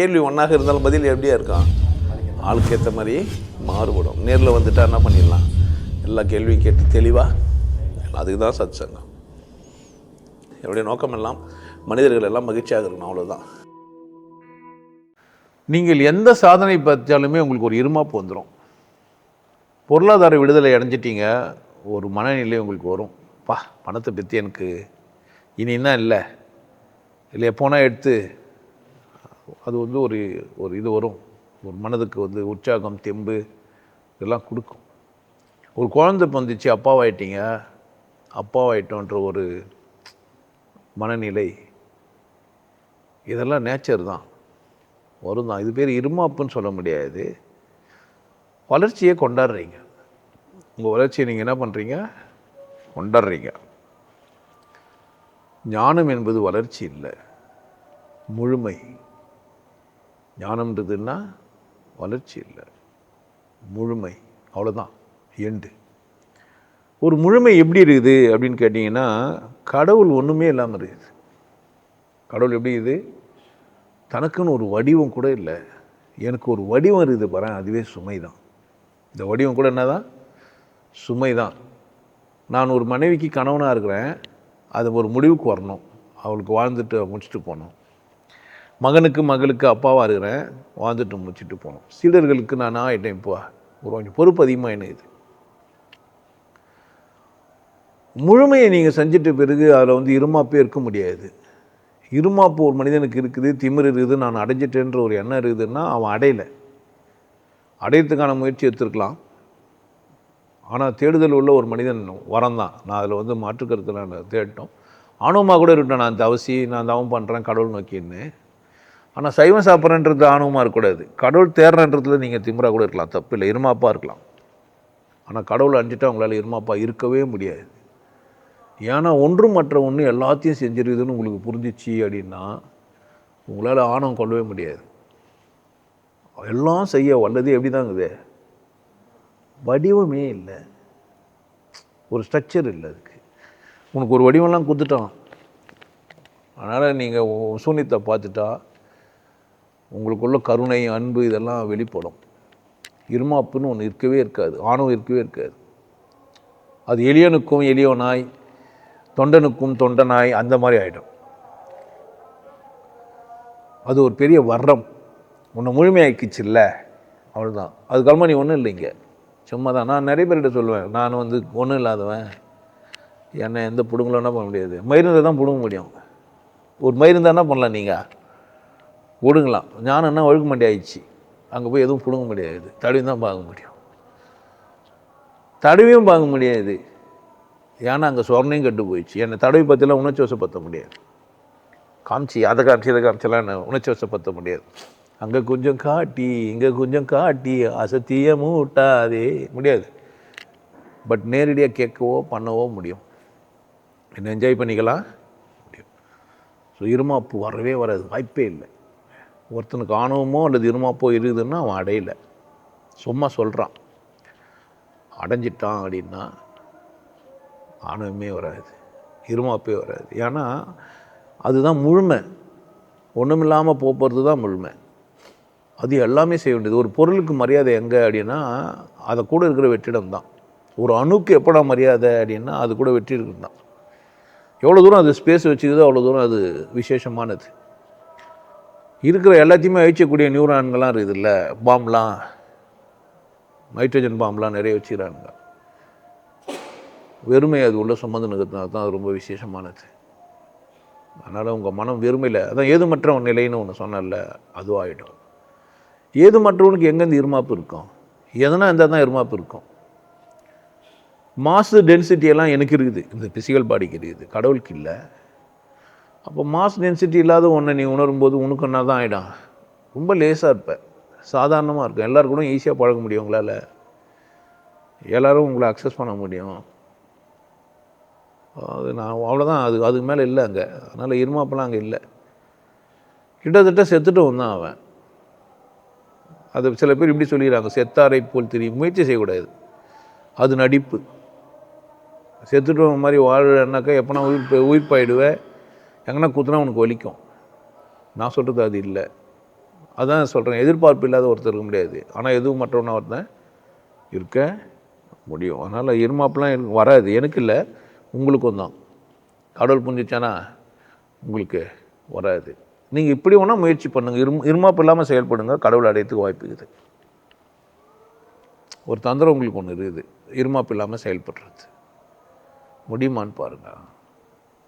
கேள்வி ஒன்றாக இருந்தாலும் பதில் எப்படியா இருக்கான் ஆளுக்கு ஏற்ற மாதிரி மாறுபடும். நேரில் வந்துட்டா என்ன பண்ணிடலாம்? எல்லா கேள்வியும் கேட்டு தெளிவாக அதுக்கு தான் சத் சங்கம் என்னுடைய நோக்கம் எல்லாம் மனிதர்கள் எல்லாம் மகிழ்ச்சியாக இருக்கணும் அவ்வளோதான் நீங்கள் எந்த சாதனை பார்த்தாலுமே உங்களுக்கு ஒரு இருமாப்பு வந்துடும் பொருளாதார விடுதலை அடைஞ்சிட்டீங்க ஒரு மனநிலை உங்களுக்கு வரும். பா பணத்தை பற்றி எனக்கு இனி என்ன இல்லை? இல்லை எப்போனா எடுத்து அது வந்து ஒரு ஒரு இது வரும். ஒரு மனதுக்கு வந்து உற்சாகம் தெம்பு இதெல்லாம் கொடுக்கும். ஒரு குழந்தை வந்துச்சு அப்பாவாயிட்டீங்க அப்பாவாயிட்டோன்ற ஒரு மனநிலை இதெல்லாம் நேச்சர் தான். வரும் தான். இது பேர் இருமாப்புன்னு சொல்ல முடியாது. வளர்ச்சியை கொண்டாடுறீங்க. உங்கள் வளர்ச்சியை நீங்கள் என்ன பண்ணுறீங்க கொண்டாடுறீங்க. ஞானம் என்பது வளர்ச்சி இல்லை. முழுமை. ஞானம்ன்றதுன்னா வளர்ச்சி இல்லை. முழுமை. அவ்வளோதான் எண்டு ஒரு முழுமை எப்படி இருக்குது அப்படின்னு கேட்டிங்கன்னா கடவுள் ஒன்றுமே இல்லாமல் இருக்குது. கடவுள் எப்படி இருக்குது? தனக்குன்னு ஒரு வடிவம் கூட இல்லை. எனக்கு ஒரு வடிவம் இருக்குது பாரு அதுவே சுமை தான் இந்த வடிவம் கூட என்ன தான் சுமை தான் நான் ஒரு மனைவிக்கு கணவனாக இருக்கிறேன் அது ஒரு முடிவுக்கு வரணும். அவளுக்கு வாழ்ந்துட்டு முடிச்சுட்டு போகணும். மகனுக்கு மகளுக்கு அப்பாவாக இருக்கிறேன். வாழ்ந்துட்டு முடிச்சுட்டு போகணும். சீடர்களுக்கு நான் ஆகிட்டேன் இப்போ? ஒரு கொஞ்சம் பொறுப்பு அதிகமாக என்ன இது? முழுமையை நீங்கள் செஞ்சிட்ட பிறகு அதில் வந்து இருமாப்பே இருக்க முடியாது. இருமாப்பு ஒரு மனிதனுக்கு இருக்குது திமிர் இருக்குது நான் அடைஞ்சிட்டேன்ற ஒரு எண்ணம் இருக்குதுன்னா அவன் அடையலை. அடையிறதுக்கான முயற்சி எடுத்துருக்கலாம். ஆனால் தேடுதல் உள்ள ஒரு மனிதன் வரம் தான் நான் அதில் வந்து மாற்றுக்கருத்தில் நான் தேடிட்டோம். ஆணவமாக கூட இருக்கட்டும். நான் தவசி நான் தவம் பண்ணுறேன் கடவுள் நோக்கின்னு ஆனால் சைவம் சாப்பிட்றேன்றது ஆணவமாக இருக்கக்கூடாது. கடவுள் தேர்றன்றதுல நீங்கள் திமுறாக கூட இருக்கலாம். தப்பு இல்லை. இருமாப்பாக இருக்கலாம். ஆனால் கடவுளை அஞ்சிட்டா உங்களால் இருமாப்பாக இருக்கவே முடியாது. ஏன்னா ஒன்றும் மற்ற ஒன்று எல்லாத்தையும் செஞ்சிருக்குதுன்னு உங்களுக்கு புரிஞ்சிச்சு அப்படின்னா உங்களால் ஆணவம் கொள்ளவே முடியாது. எல்லாம் செய்ய வல்லது எப்படி தாங்குது வடிவமே இல்லை. ஒரு ஸ்ட்ரக்சர் இல்லை அதுக்கு. உனக்கு ஒரு வடிவம்லாம் கொடுத்துட்டான். அதனால் நீங்கள் சூன்யத்தை பார்த்துட்டா உங்களுக்குள்ள கருணை அன்பு இதெல்லாம் வெளிப்படும். இருமாப்புன்னு ஒன்று இருக்கவே இருக்காது. ஆணவம் இருக்கவே இருக்காது. அது எளியனுக்கும் எளியவனாய் தொண்டனுக்கும் தொண்டனாய் அந்த மாதிரி ஆகிடும் அது ஒரு பெரிய வர்றம் உன்னை முழுமையாக்கிச்சுல்ல அவ்வளோதான் அதுக்கப்புறமா நீ ஒன்றும் இல்லைங்க சும்மா தான் நான் நிறைய பேர்கிட்ட சொல்லுவேன். நான் வந்து ஒன்றும் இல்லாதவன். என்னை எந்த பிடுங்களோன்னா பண்ண முடியாது. மயிருந்து தான் பிடுங்க முடியும். ஒரு மயிருந்து என்ன பண்ணலாம் நீங்கள் விடுங்களாம் ஞானம்னா ஒழுக்க மாட்டி ஆயிடுச்சு. அங்கே போய் எதுவும் பிடுங்க முடியாது. தடவி தான் பார்க்க முடியும். தடவியும் பார்க்க முடியாது. ஏன்னா அங்கே சொர்ணையும் கெட்டு போயிடுச்சு. என்னை தடவி பற்றிலாம் உணர்ச்சி வசப்படுத்த முடியாது. காமிச்சு அதை காமிச்சி இதை காமிச்செல்லாம் என்ன உணர்ச்சி வசப்படுத்த முடியாது. அங்கே கொஞ்சம் காட்டி இங்கே கொஞ்சம் காட்டி அசத்திய மூட்டாதே. முடியாது. பட் நேரடியாக கேட்கவோ பண்ணவோ முடியும். என்ன என்ஜாய் பண்ணிக்கலாம். முடியும். ஸோ இருமாப்பு வரவே வராது. வாய்ப்பே இல்லை. ஒருத்தனுக்கு ஆணவமோ அல்லது இருமாப்போ இருக்குதுன்னா அவன் அடையலை. சும்மா சொல்கிறான் அடைஞ்சிட்டான் அப்படின்னா ஆணவமே வராது இருமாப்பே வராது. ஏன்னா அதுதான் முழுமை. ஒன்றுமில்லாமல் போகிறது தான் முழுமை. அது எல்லாமே செய்ய வேண்டியது. ஒரு பொருளுக்கு மரியாதை எங்கே அப்படின்னா அதை கூட இருக்கிற வெற்றிடம் தான். ஒரு அணுக்கு எப்படா மரியாதை அப்படின்னா அது கூட வெற்றி இருக்குது தான் எவ்வளோ தூரம் அது ஸ்பேஸ் வச்சுக்குதோ அவ்வளோ தூரம் அது விசேஷமானது. இருக்கிற எல்லாத்தையுமே அழிச்சக்கூடிய நியூரான்கள்லாம் இருக்குது இல்லை? பாம்லாம் நைட்ரஜன் பாம்லாம் நிறைய வச்சுக்கிறானுங்க. வெறுமை அது உள்ள சுமந்து நிற்கிறதுனால தான் அது ரொம்ப விசேஷமானது. அதனால் உங்கள் மனம் வெறுமையில் அதான் ஏதுமற்ற ஒரு நிலைன்னு ஒன்று சொன்னல அதுவாகிடும் ஏதுமற்றவனுக்கு எங்கேருந்து இருமாப்பு இருக்கும்? எதனா இருந்தால் தான் இருமாப்பு இருக்கும். மாசு டென்சிட்டி எல்லாம் எனக்கு இருக்குது. இந்த பிசிக்கல் பாடிக்கு இருக்குது. கடவுளுக்கு இல்லை. அப்போ மாஸ் டென்சிட்டி இல்லாத ஒன்றை நீ உணரும்போது உனக்கு என்ன தான் ஆகிடும் ரொம்ப லேசாக இருப்பேன் சாதாரணமாக இருக்கும். எல்லாருக்கூட ஈஸியாக பழக முடியும் உங்களால். எல்லோரும் உங்களை அக்சஸ் பண்ண முடியும். அது நான் அவ்வளோதான் அது அதுக்கு மேலே இல்லை அங்கே. அதனால் இருமாப்பெல்லாம் அங்கே இல்லை. கிட்டத்தட்ட செத்துட்டு வந்தான் அவன். அது சில பேர் இப்படி சொல்லிடுறாங்க செத்தாரை போல் தெரியும் முயற்சி செய்யக்கூடாது. அது நடிப்பு. செத்துட்டு மாதிரி வாழ்னாக்கா எப்போனா உயிர் உயிர்ப்பாயிடுவேன். உயிர் எங்கன்னா குத்துனா உனக்கு வலிக்கும். நான் சொல்கிறது அது இல்லை. அதான் சொல்கிறேன் எதிர்பார்ப்பு இல்லாத ஒருத்தர் இருக்க முடியாது. ஆனால் எதுவும் மற்றவனா ஒருத்தன் இருக்க முடியும். அதனால் இருமாப்புலாம் எனக்கு வராது. எனக்கு இல்லை. உங்களுக்கும் தான். கடவுள் புரிஞ்சிச்சானா உங்களுக்கு வராது. நீங்கள் இப்படி வேணால் முயற்சி பண்ணுங்கள் இரும் இருமாப்பு இல்லாமல் செயல்படுங்க. கடவுள் அடையத்துக்கு வாய்ப்பு இருக்குது. ஒரு தந்திரம் உங்களுக்கு ஒன்று இருக்குது. இருமாப்பு இல்லாமல் செயல்படுறது. முடியுமான்னு பாருங்கள்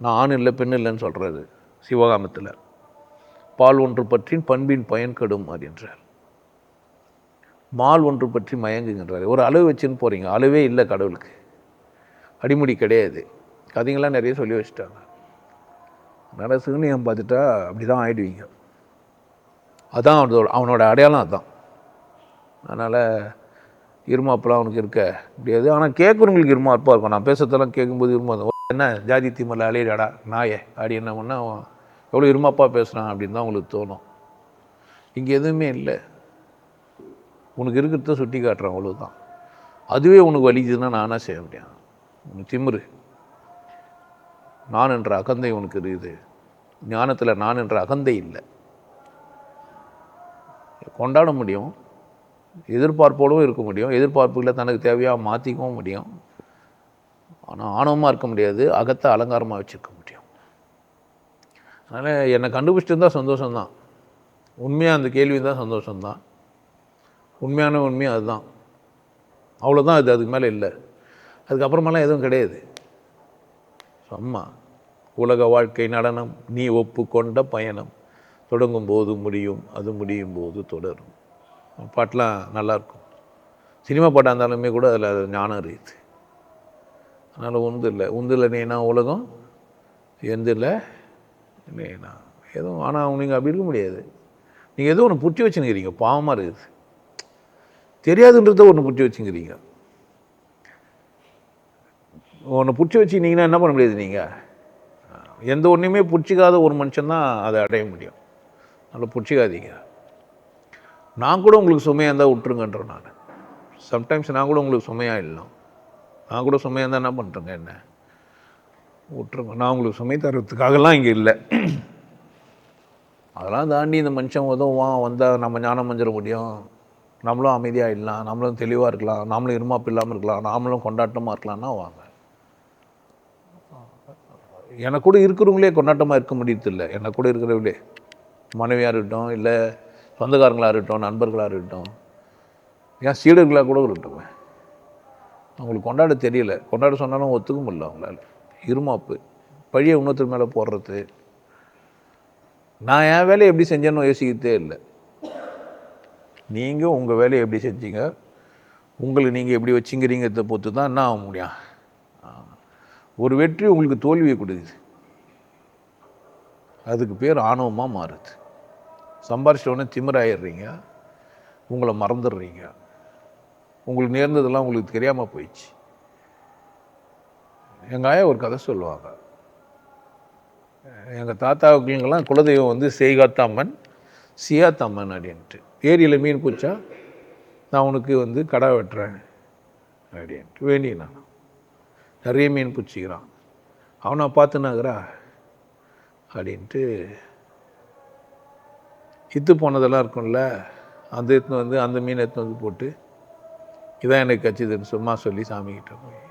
நான் ஆண் இல்லை பெண் இல்லைன்னு சொல்கிறது சிவகாமத்தில். பால் ஒன்று பற்றி பண்பின் பயன் கெடும் அப்படின்றார் மால் ஒன்று பற்றி மயங்குகின்றார். ஒரு அளவு வச்சுன்னு போகிறீங்க அளவே இல்லை கடவுளுக்கு. அடிமுடி கிடையாது. கதைங்களாம் நிறைய சொல்லி வச்சுட்டாங்க. அதனால் சிறுநியம் பார்த்துட்டா அப்படி தான் ஆயிடுவீங்க. அதான் அவனோட அவனோட அடையாளம் அதான். அதனால் இருமாப்பெல்லாம் அவனுக்கு இருக்க முடியாது. ஆனால் கேட்குறவங்களுக்கு இருமாப்பாக இருக்கும். நான் பேசுறதெல்லாம் கேட்கும்போது இருமா என்ன ஜாதி திமிரில் அலையிடாடா நாயே. அப்படி என்ன பண்ணால் அவன் எவ்வளோ இருமாப்பா பேசுகிறான் அப்படின்னு தான் உங்களுக்கு தோணும். இங்கே எதுவுமே இல்லை. உனக்கு இருக்கிறத சுட்டி காட்டுறேன் அவ்வளோதான் அதுவே உனக்கு வலிக்குதுன்னா நானாக செய்ய முடியும் உனக்கு திமிரு. நான் என்ற அகந்தை உனக்கு இருக்குது. ஞானத்தில் நான் என்ற அகந்தை இல்லை. கொண்டாட முடியும். எதிர்பார்ப்போடவும் இருக்க முடியும். எதிர்பார்ப்புகளை தனக்கு தேவையாக மாற்றிக்கவும் முடியும். ஆனால் ஆணவமாக இருக்க முடியாது அகத்தை அலங்காரமாக வச்சுருக்க முடியும். அதனால் என்னை கண்டுபிடிச்சிருந்தால் சந்தோஷம்தான். உண்மையாக அந்த கேள்வி தான் சந்தோஷம்தான். உண்மையான உண்மையாக அதுதான். அவ்வளோதான் அது அதுக்கு மேலே இல்லை. அதுக்கப்புறமெல்லாம் எதுவும் கிடையாது. அம்மா உலக வாழ்க்கை நடனம் நீ ஒப்புக்கொண்ட பயணம். தொடங்கும் போது முடியும் அது முடியும் போது தொடரும். பாட்டெலாம் நல்லாயிருக்கும் சினிமா பாட்டாக இருந்தாலுமே கூட அதில் ஞானம் இருக்குது. அதனால் உந்து இல்லை உந்து நீனா உலகம்? எந்த இல்லை நீனா எதுவும் ஆனால் நீங்கள் அப்படி இருக்க முடியாது. நீங்கள் எதுவும் ஒன்று புட்டி வச்சுங்கிறீங்க பாவமாக இருக்குது. தெரியாதுன்றத ஒன்று பிடிச்சி வச்சுங்கிறீங்க ஒன்று பிடிச்சி வச்சுக்கினீங்கன்னா என்ன பண்ண முடியாது நீங்கள் எந்த ஒன்றையுமே பிடிச்சிக்காத ஒரு மனுஷன் தான் அதை அடைய முடியும். அதனால் பிடிச்சிக்காதீங்க நான் கூட உங்களுக்கு சுமையாக இருந்தால் விட்டுருங்கன்றேன் நான். சம்டைம்ஸ் நான் கூட உங்களுக்கு சுமையாக இல்லை நான் கூட சுமையாக இருந்தால் என்ன பண்ணுறேங்க என்ன? விட்டுருங்க. நான் உங்களுக்கு சுமை தரத்துக்காகலாம் இங்கே இல்லை. அதெல்லாம் தாண்டி இந்த மனுஷன் உதவுவான் வந்தால் நம்ம ஞானம் மஞ்சிட முடியும். நம்மளும் அமைதியாக இல்லாம் நம்மளும் தெளிவாக இருக்கலாம். நாமளும் இருமாப்பு இல்லாமல் இருக்கலாம். நாமளும் கொண்டாட்டமாக இருக்கலாம்னா வாங்க. எனக்கு கூட இருக்கிறவங்களே கொண்டாட்டமாக இருக்க முடியறதில்ல எனக்கு கூட இருக்கிறவங்களே. மனைவியாக இருக்கட்டும் இல்லை சொந்தக்காரங்களாக இருக்கட்டும் நண்பர்களாக இருக்கட்டும். ஏன் சீடர்களாக கூட இருக்கட்டும். அவங்களுக்கு கொண்டாட தெரியல. கொண்டாட சொன்னாலும் ஒத்துக்க முடியல அவங்களால. இருமாப்பு. பழியை இன்னொருத்தர் மேலே போடுறது. நான் என் வேலையை எப்படி செஞ்சேன்னு யோசிக்கிறதே இல்லை. நீங்கள் உங்கள் வேலையை எப்படி செஞ்சீங்க? உங்களை நீங்கள் எப்படி வச்சுங்கிறீங்கிறத பொறுத்து தான் என்ன ஆக முடியும்? ஒரு வெற்றி உங்களுக்கு தோல்வியை கொடுக்குது. அதுக்கு பேர் ஆணவமாக மாறுது. சம்பாரிச்சிட்டோடனே திமிராயிடுறீங்க. உங்களை மறந்துடுறீங்க. உங்களுக்கு நேர்ந்ததெல்லாம் உங்களுக்கு தெரியாமல் போயிடுச்சு. எங்கள் ஆயா ஒரு கதை சொல்லுவாங்க. எங்கள் தாத்தாவுக்குங்கெல்லாம் குலதெய்வம் வந்து செய்காத்தாம்மன் சியாத்தாம்மன் அப்படின்ட்டு. ஏரியில் மீன் பிடிச்சா நான் உனக்கு வந்து கடை வெட்டுறேன் அப்படின்ட்டு. வேண்டி நான் நிறைய மீன் பிடிச்சிக்கிறான். அவனை பார்த்துனாகிறா அப்படின்ட்டு. இத்து போனதெல்லாம் இருக்கும்ல அந்த எடுத்துன்னு வந்து அந்த மீன் எடுத்துன்னு வந்து போட்டு இதான் எனக்கு கச்சிதுன்னு சும்மா சொல்லி சாமிக்கிட்ட போய்.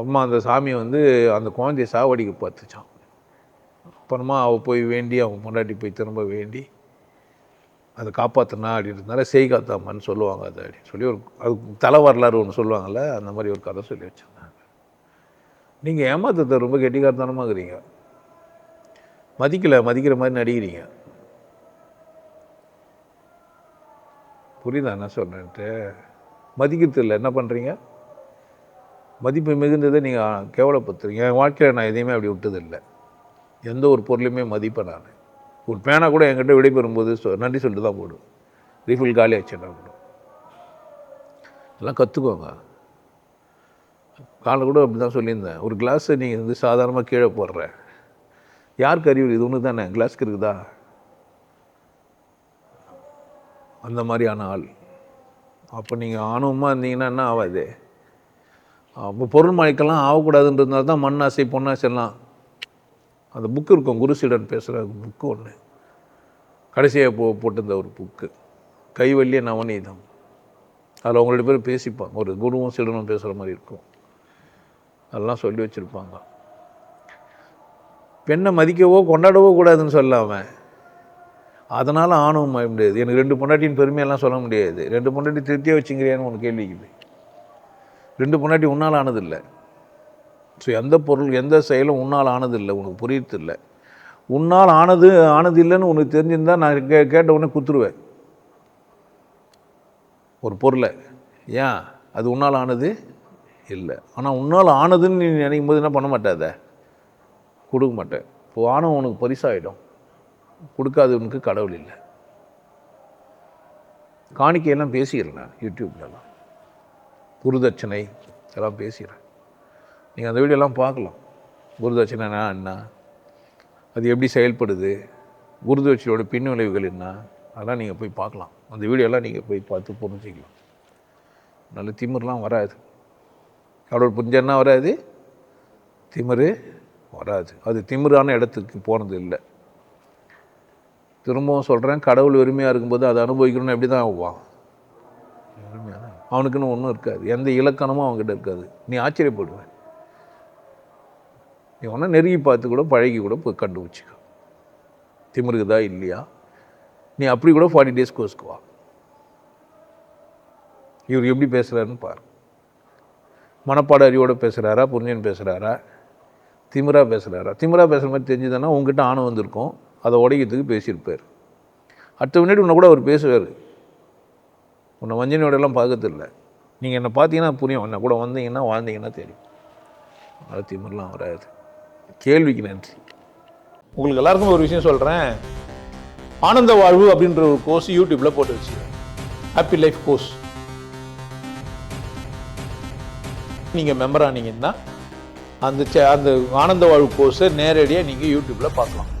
அம்மா அந்த சாமி வந்து அந்த குழந்தைய சாவடிக்கு பார்த்துச்சான் அப்புறமா அவள் போய் வேண்டி அவன் பொண்டாட்டி போய் திரும்ப வேண்டி அதை காப்பாற்றினா அப்படின்றதுனால செய்காத்தாமன்னு சொல்லுவாங்க அதை அப்படின்னு சொல்லி ஒரு அது தலை வரலாறு ஒன்று சொல்லுவாங்கள்ல அந்த மாதிரி ஒரு கதை சொல்லி வச்சிருந்தாங்க. நீங்கள் ஏமாத்தத்தை ரொம்ப கெட்டிக்காரத்தனமாக இருக்கிறீங்க மதிக்கலை மதிக்கிற மாதிரி நடிக்கிறீங்க. புரியுதா என்ன சொல்கிறேன்ட்டு மதிக்கிறது இல்லை. என்ன பண்ணுறீங்க மதிப்பு மிகுந்ததை நீங்கள் கேவலப்படுத்துறீங்க. என் வாழ்க்கையில் நான் எதையுமே அப்படி விட்டதில்லை எந்த ஒரு பொருளையுமே மதிப்பேன் நான். ஒரு பேனா கூட என்கிட்ட விடைபெறும்போது சொ- நன்றி சொல்லிட்டு தான் போடும். ரீஃபில் காலி ஆச்சுன்னா கூட. எல்லாம் கற்றுக்கோங்க காலைல கூட அப்படி தான் சொல்லியிருந்தேன். ஒரு கிளாஸை நீங்கள் வந்து சாதாரணமாக கீழே போடுற. யாருக்கு அறிவு? இது ஒன்று தானே கிளாஸ்க்கு இருக்குதா? அந்த மாதிரியான ஆள். அப்போ நீங்கள் ஆணவமாக இருந்தீங்கன்னா என்ன ஆகாது அப்போ பொருள் மழைக்கெல்லாம் ஆகக்கூடாதுன்றதுனால தான் மண்ணாசை பொன்னாசைலாம் அந்த புக்கு இருக்கும் குருசீடன் பேசுகிற புக்கு ஒன்று கடைசியாக போ போட்டிருந்த ஒரு புக்கு கைவல்லிய நவநீதம். அதில் அவங்க ரெண்டு பேரும் பேசிப்பாங்க. ஒரு குருவும் சிடனும் பேசுகிற மாதிரி இருக்கும். அதெல்லாம் சொல்லி வச்சுருப்பாங்க. பெண்ணை மதிக்கவோ கொண்டாடவோ கூடாதுன்னு சொல்லாமல் அதனால் ஆணவம் ஆக முடியாது. எனக்கு ரெண்டு பொண்டாட்டியின் பெருமையெல்லாம் சொல்ல முடியாது. ரெண்டு பொண்டாட்டி திருப்தியாக வச்சுங்கிறியான்னு உனக்கு கேள்விக்குது ரெண்டு பொண்டாட்டி உன்னால் ஆனதில்லை. ஸோ எந்த பொருள் எந்த செயலும் உன்னால் ஆனதில்லை. உனக்கு புரியறதில்லை. உன்னால் ஆனது ஆனது இல்லைன்னு உனக்கு தெரிஞ்சிருந்தால் நான் கே கேட்ட உடனே குத்துருவேன். ஒரு பொருளை. ஏன்? அது உன்னால் ஆனது? இல்லை. ஆனால் உன்னால் ஆனதுன்னு நீ நினைக்கும் போது என்ன பண்ண மாட்டாத? கொடுக்க மாட்டேன். இப்போ ஆணவம் உனக்கு பரிசாகிடும் கொடுக்காதவனுக்கு கடவுள் இல்லை. காணிக்கையெல்லாம் பேசிடுறேன் யூடியூப்லலாம். குருதட்சணை இதெல்லாம் பேசிடுறேன். நீங்கள் அந்த வீடியோலாம் பார்க்கலாம். குருதட்சணைனா என்ன? அது எப்படி செயல்படுது? குருதட்சணையோட பின் விளைவுகள் என்ன? அதெல்லாம் நீங்கள் போய் பார்க்கலாம். அந்த வீடியோலாம் நீங்கள் போய் பார்த்து புரிஞ்சிக்கலாம். நல்ல திமிர்லாம் வராது. கடவுள் புரிஞ்சன்னா வராது. திமிரு வராது. அது திமிரான இடத்துக்கு போனது இல்லை திரும்பவும் சொல்கிறேன் கடவுள் வெறுமையாக இருக்கும்போது அதை அனுபவிக்கணும்னு எப்படி தான் ஆகுவான்? வெறுமையாக தான். அவனுக்குன்னு ஒன்றும் இருக்காது. எந்த இலக்கணமும் அவங்ககிட்ட இருக்காது. நீ ஆச்சரியப்படுவேன். நீ ஒன்றா நெருங்கி பார்த்து கூட பழகி கூட போய் கண்டுபிடிச்சிக்க. திமிருக்குதா இல்லையா? நீ அப்படி கூட ஃபார்ட்டி டேஸ் கோர்ஸ்க்கு வா. இவர் எப்படி பேசுகிறாருன்னு பாரு. மனப்பாட அறிவோடு பேசுகிறாரா புரிஞ்சன் பேசுகிறாரா திமிரா பேசுகிறாரா திமிரா பேசுகிற மாதிரி தெரிஞ்சுதுன்னா உங்ககிட்ட ஆணவம் வந்திருக்கும். அதை உடைக்கிறதுக்கு பேசியிருப்பார். அடுத்த முன்னாடி உன்னை கூட அவர் பேசுவார். உன்னை வஞ்சனையோடலாம் பார்க்கறதில்ல. நீங்கள் என்னை பார்த்தீங்கன்னா புரியும். என்னை கூட வந்தீங்கன்னா வாழ்ந்தீங்கன்னா தெரியும். அதனால் திமிரெலாம் வராது. கேள்விக்கு நன்றி. உங்களுக்கு எல்லாருக்கும் ஒரு விஷயம் சொல்கிறேன் ஆனந்த வாழ்வு அப்படின்ற ஒரு கோர்ஸ் யூடியூப்பில் போட்டு வச்சு ஹாப்பி லைஃப் கோர்ஸ் நீங்கள் மெம்பர் ஆனீங்கன்னா அந்த சே- அந்த ஆனந்த வாழ்வு கோர்ஸை நேரடியாக நீங்கள் யூடியூப்பில் பார்க்கலாம்.